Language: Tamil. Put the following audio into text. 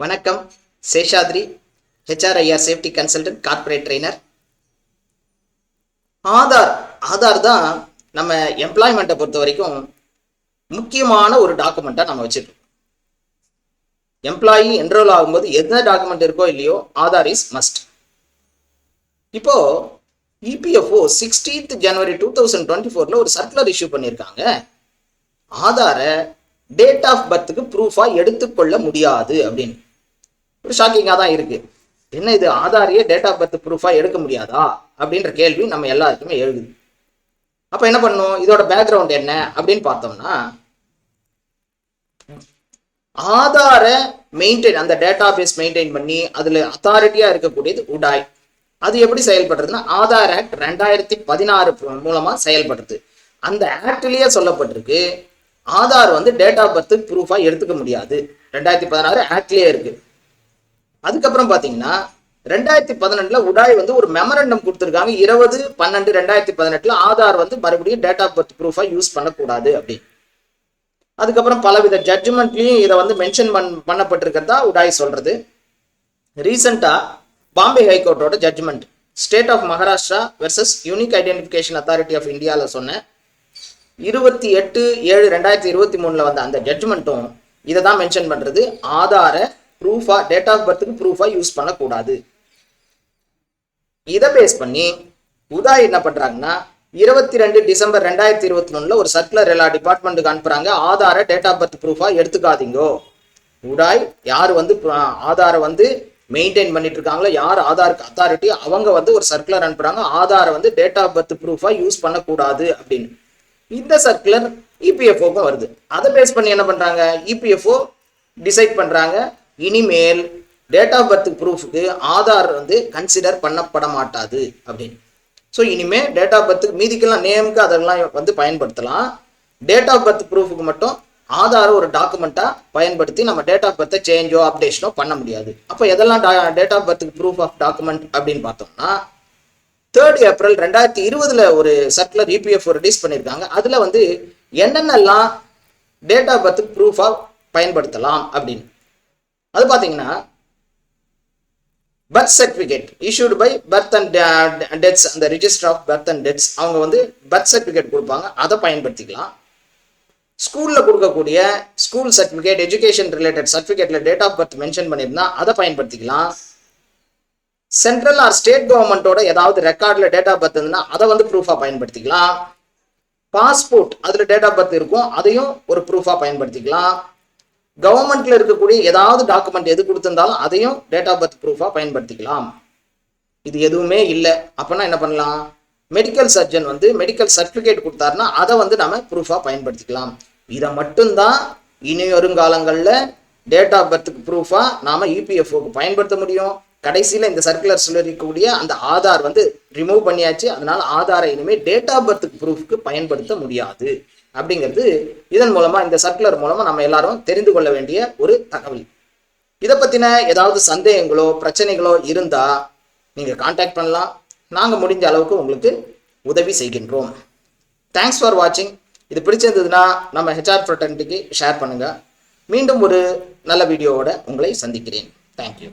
வணக்கம். Seshadri HR IR safety consultant corporate trainer Aadhaar Aadhaar தான் நம்ம எம்ப்ளாய்மெண்ட்டை பொறுத்த வரைக்கும் முக்கியமான ஒரு டாக்குமெண்ட்டாக நம்ம வச்சுருக்கோம். எம்ப்ளாயி என்ரோல் ஆகும்போது எந்த டாக்குமெண்ட் இருக்கோ இல்லையோ ஆதார் இஸ் மஸ்ட் இப்போ EPFO sixteenth January two thousand twenty ஃபோரில் ஒரு சர்க்குலர் இஷ்யூ பண்ணியிருக்காங்க ஆதாரை டேட் ஆஃப் பர்த்துக்கு ப்ரூஃபாக எடுத்துக்கொள்ள முடியாது அப்படின்னு. ஒரு ஷாக்கிங்காக தான் இருக்கு. என்ன இது? ஆதாரையே டேட் ஆஃப் பர்த் ப்ரூஃபாக எடுக்க முடியாதா? அப்படின்ற கேள்வி நம்ம எல்லாருக்குமே எழுதுது அப்போ என்ன பண்ணும் இதோட பேக்ரவுண்ட் என்ன? அப்படின்னு பார்த்தோம்னா ஆதாரை மெயின்டைன் அந்த டேட்டா பேஸ் மெயின்டைன் பண்ணி அதில் அத்தாரிட்டியாக இருக்கக்கூடியது உடாய். அது எப்படி செயல்படுறதுன்னா ஆதார் ஆக்ட் ரெண்டாயிரத்தி பதினாறு மூலமாக செயல்படுறது அந்த ஆக்ட்லேயே சொல்லப்பட்டிருக்கு ஆதார் வந்து டேட் ஆஃப் பர்த் ப்ரூஃபாக எடுத்துக்க முடியாது. ரெண்டாயிரத்தி பதினாறு ஆக்ட்லேயே இருக்குது அதுக்கப்புறம் பார்த்தீங்கன்னா ரெண்டாயிரத்தி பதினெட்டுல உடாய் வந்து ஒரு மெமரண்டம் கொடுத்துருக்காங்க. இருபது பன்னெண்டு ரெண்டாயிரத்தி பதினெட்டுல ஆதார் வந்து மறுபடியும் டேட் ஆஃப் பர்த் ப்ரூஃபாக யூஸ் பண்ணக்கூடாது அப்படின்னு அதுக்கப்புறம் பலவித ஜட்ஜ்மெண்ட்லையும் இதை வந்து மென்ஷன் பண் பண்ணப்பட்டிருக்கிறதா உடாய் சொல்றது. ரீசெண்டாக Bombay ஹைகோர்ட்டோட judgement state of Maharashtra versus unique identification authority of இந்தியாவில் சொன்ன இருபத்தி எட்டு ஏழு ரெண்டாயிரத்தி இருபத்தி மூணில் வந்த அந்த ஜட்ஜ்மெண்ட்டும் இதை தான் மென்ஷன் பண்ணுறது ஆதாரை ப்ரூஃபா டேட் ஆஃப் பர்த்துக்கு ப்ரூஃபா யூஸ் பண்ணக்கூடாது. இதை பேஸ் பண்ணி உதா என்ன பண்றாங்கன்னா இருபத்தி ரெண்டு டிசம்பர் ரெண்டாயிரத்தி இருபத்தி ஒன்றில் ஒரு சர்க்குலர் எல்லா டிபார்ட்மெண்ட்டுக்கு அனுப்புறாங்க. ஆதாரை டேட் ஆஃப் பர்த் ப்ரூஃபா எடுத்துக்காதீங்கோ. உடாய் யார் வந்து ஆதாரை வந்து மெயின்டைன் பண்ணிட்டு இருக்காங்களோ யார் ஆதாருக்கு அத்தாரிட்டி அவங்க வந்து ஒரு சர்க்குலர் அனுப்புறாங்க. ஆதாரை வந்து டேட் ஆஃப் பர்த் ப்ரூஃபா யூஸ் பண்ணக்கூடாது அப்படின்னு. இந்த சர்க்குலர் இபிஎஃப்ஓக்கும் வருது. அதை பேஸ் பண்ணி என்ன பண்றாங்க? இபிஎஃப்ஓ டிசைட் பண்றாங்க. இனிமேல் டேட் ஆஃப் பர்த் ப்ரூஃபுக்கு ஆதார் வந்து கன்சிடர் பண்ணப்பட மாட்டாது அப்படின்னு. ஸோ இனிமேல் டேட் ஆஃப் பர்த்துக்கு மீதிக்கெல்லாம் நேமுக்கு அதெல்லாம் வந்து பயன்படுத்தலாம். டேட் ஆஃப் பர்த் ப்ரூஃபுக்கு மட்டும் ஆதார ஒரு டாக்குமெண்ட்டாக பயன்படுத்தி நம்ம டேட் ஆஃப் பர்த்தை சேஞ்சோ அப்டேஷனோ பண்ண முடியாது. அப்போ எதெல்லாம் டேட் ஆஃப் பர்த்துக்கு ப்ரூஃப் ஆஃப் டாக்குமெண்ட் அப்படின்னு பார்த்தோம்னா தேர்ட் ஏப்ரல் ரெண்டாயிரத்தி இருபதுல ஒரு சர்க்குலர் இபிஎஃப் ரிலீஸ் பண்ணியிருக்காங்க. அதில் வந்து என்னென்னலாம் டேட் ஆஃப் பர்த்துக்கு ப்ரூஃபாக பயன்படுத்தலாம் அப்படின்னு. அது பார்த்தீங்கன்னா birth certificate issued by birth and deaths அந்த register of birth and deaths அவங்க வந்து பர்த் சர்டிஃபிகேட் கொடுப்பாங்க. அதை பயன்படுத்திக்கலாம். ஸ்கூலில் கொடுக்கக்கூடிய ஸ்கூல் சர்டிஃபிகேட் எஜுகேஷன் ரிலேட்டட் சர்டிஃபிகேட்டில் டேட் ஆஃப் பர்த் மென்ஷன் பண்ணியிருந்தா அதை பயன்படுத்திக்கலாம். சென்ட்ரல் ஆர் ஸ்டேட் கவர்மெண்ட்டோட ஏதாவது ரெக்கார்டில் டேட் ஆஃப் பர்த் இருந்ததுன்னா அதை வந்து ப்ரூஃபாக பயன்படுத்திக்கலாம். பாஸ்போர்ட் அதில் டேட் ஆஃப் பர்த் இருக்கும். அதையும் ஒரு ப்ரூஃபாக பயன்படுத்திக்கலாம். கவர்மெண்ட்ல இருக்கக்கூடிய ஏதாவது டாக்குமெண்ட் எது கொடுத்திருந்தாலும் அதையும் டேட் ஆஃப் பர்த் ப்ரூஃபாக பயன்படுத்திக்கலாம். இது எதுவுமே இல்லை. அப்படின்னா என்ன பண்ணலாம்? மெடிக்கல் சர்ஜன் வந்து மெடிக்கல் சர்டிஃபிகேட் கொடுத்தாருன்னா அதை வந்து நம்ம ப்ரூஃபாக பயன்படுத்திக்கலாம். இதை மட்டும்தான் இனி வருங்காலங்களில் டேட் ஆஃப் பர்த்துக்கு ப்ரூஃபாக நாம் இபிஎஃப்ஓக்கு பயன்படுத்த முடியும். கடைசியில் இந்த சர்க்குலர் சொல்லிருக்கக்கூடிய அந்த ஆதார் வந்து ரிமூவ் பண்ணியாச்சு. அதனால ஆதாரை இனிமேல் டேட் ஆஃப் பர்த்துக்கு ப்ரூஃப்க்கு பயன்படுத்த முடியாது. அப்படிங்கிறது இதன் மூலமா இந்த சர்க்குலர் மூலமா நம்ம எல்லாரும் தெரிந்து கொள்ள வேண்டிய ஒரு தகவல். இதை பத்தின ஏதாவது சந்தேகங்களோ பிரச்சனைகளோ இருந்தா நீங்க காண்டாக்ட் பண்ணலாம். நாங்க முடிஞ்ச அளவுக்கு உங்களுக்கு உதவி செய்கின்றோம். தேங்க்ஸ் ஃபார் வாட்சிங் இது பிடிச்சிருந்ததுன்னா நம்ம ஹெச்ஆர் ஃப்ரட்டன்ட்டுக்கு ஷேர் பண்ணுங்க. மீண்டும் ஒரு நல்ல வீடியோவோட உங்களை சந்திக்கிறேன். தேங்க்யூ